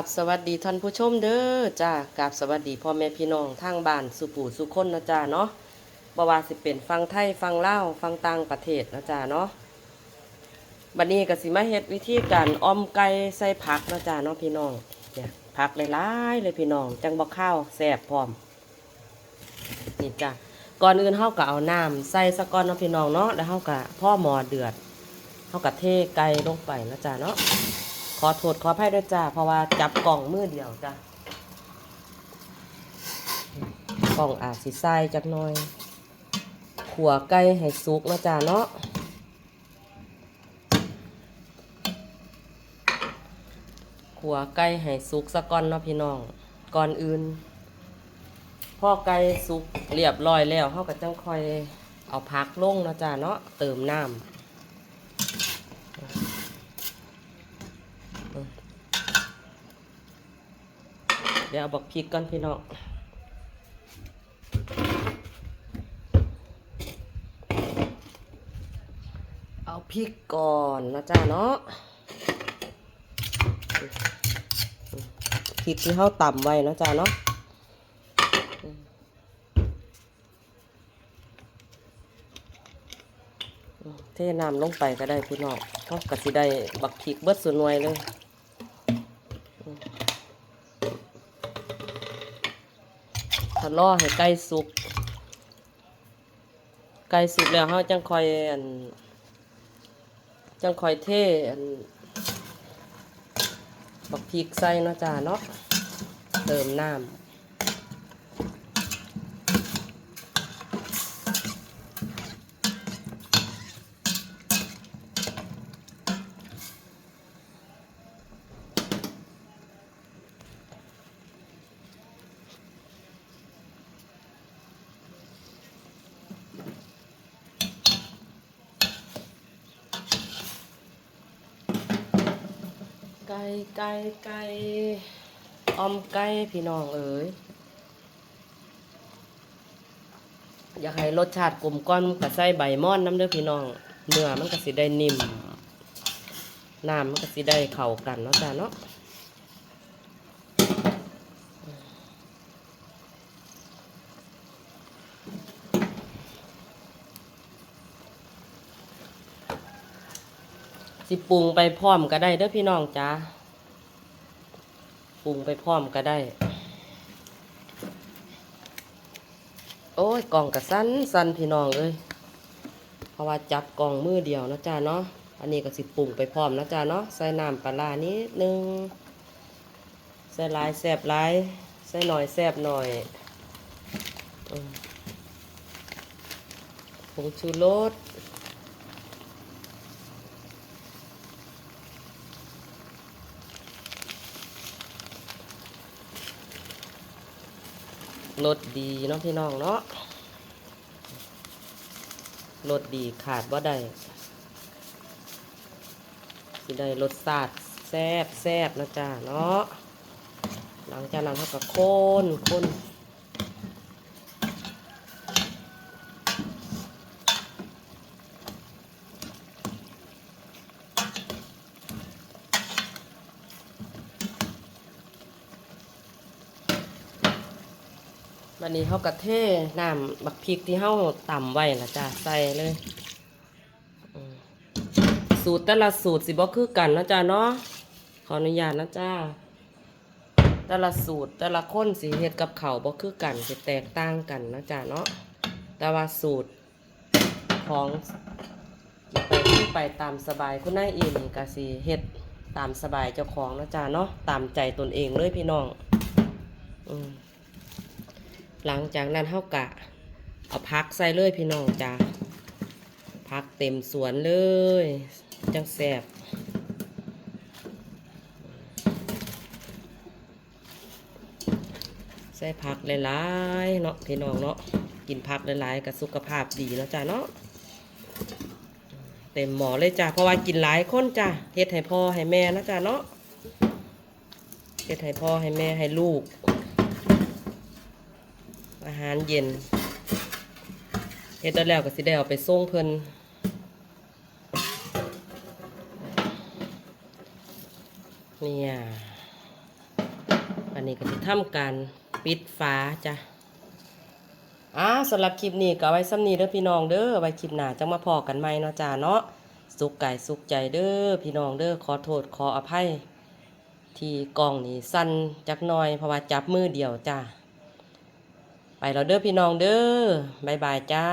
กับสวัสดีท่านผู้ชมเด้อจ้ากับสวัสดีพ่อแม่พี่น้องทางบ้านสุปู่สุคนนะจ้าเนาะบว่าสิเป็นฟังไทยฟังเล่าฟังต่างประเทศนะจ้าเนาะบัดนี้ก็สิมาเฮ็ดวิธีการออมไก่ใส่ผักนะจ้าเนาะพี่น้องเนี่ยผักหลายๆเลยพี่น้องจังบ่ข้าวแซ่บพร้อมนี่จ้าก่อนอื่นเฮาก็เอาน้ำใส่ซะก่อนเนาะพี่น้องเนาะแล้วเฮาก็พ่อหมอเดือดเฮาก็เทไก่ลงไปนะจ้าเนาะ อโทษขออภัยด้วยจ้า เพราะว่าจับกล่องมือเดียวจ้ากล่องอาจสิใส่จักหน่อย ขัวไก่ให้สุกนะจ้าเนาะขัวไก่ให้สุกสะก่อนเนาะพี่น้อง ก่อนอื่นพ่อไก่สุกเรียบร้อยแล้วเขาก็จังคอยเอาพักลงนะจ้าเนาะเติมน้ำ ดี๋ยวเอาบักพริกก่อนพี่น้องเอาพริกก่อนนะจ้าเนาะพริกที่เขาต่ำไว้นะจ้าเนาะเทน้ำลงไปก็ได้พี่น้องเขาก็สิได้บักพริกเบิดส่วนหน่วยเลย ถ้าล่อให้ไก่สุก ไก่สุกแล้วเขาจังคอยอันจังคอยเทอันบักพริกใส่เนาะจ้าเนาะเติมน้ำ ไก่ไก่ไก่ออมไก่พี่น้องเอ๋ยอยากให้รสชาติกลมก้อนก็ใส่ใบม่อนน้ำเด้อพี่น้อง เนื้อมันก็สิได้นิ่มน้ำมันก็สิได้เข้ากันเนาะจ้าเนาะ สิปรุงไปพร้อมก็ได้เด้อพี่น้องจ้าปรุงไปพร้อมก็ได้ โอ้ยกล่องกระสั้นสั้นพี่น้องเอ้ยเพราะว่าจับกล่องมือเดียวนะจ้าเนาะอันนี้ก็สิปรุงไปพร้อมนะจ้าเนาะใส่น้ำปลาร้านิดนึงใส่ลายแซบลายใส่หน่อยแซบหน่อยผงชูรส รสดีเนาะพี่น้องเนาะรสดีขาดว่าได้สิได้รสชาติแซ่บแซ่บนะจ๊ะเนาะหลังจากนั้นเขาก็โค่นโค่น วันนี้เขากระเทน้ำบักพริกที่เขาต่ำไว้ละจ้ะใส่เลยสูตรแต่ละสูตรสิบ่คือกันนะจ๊ะเนาะขออนุญาตนะจ้าแต่ละสูตรแต่ละคนสิเฮ็ดกับเขาวบ่คือกันสิแตกต่างกันนะจ๊ะเนาะแต่ว่าสูตรของกินไปไปตามสบายคุณนายเองนี่ก็สิเฮ็ดตามสบายเจ้าของนะจ๊ะเนาะตามใจตนเองเลยพี่น้อง อืม หลังจากนั้นเฮากะ เอาพักใส่เลยพี่น้องจ้าพักเต็มสวนเลย จังแสบใส่ผักหลายๆเนาะพี่น้องเนาะกินผักหลายๆกับสุขภาพดีเนาะจ้าเนาะเต็มหมอเลยจ้าเพราะว่ากินหลายคนจ้าเฮ็ดให้พ่อให้แม่นะจ้าเนาะเฮ็ดให้พ่อให้แม่ให้ลูก อาหารเย็นเฮ็ดแล้วก็สิได้เอาไปส่งเพิ่นเนี่ยอันนี้ก็จะทำการปิดฝาจ้ะอ้าสำหรับคลิปนี้ก็ไว้ซ้ำนี้เด้อพี่น้องเด้อไว้คลิปหน้าจังมาพอกันใหม่เนาะจ้าเนาะสุขกายสุขใจเด้อพี่น้องเด้อขอโทษขออภัย ที่กล้องนี่สั้นจักหน่อยเพราะว่าจับมือเดียวจ้า แล้วเด้อพี่น้องเด้อบ๊ายบายจ้า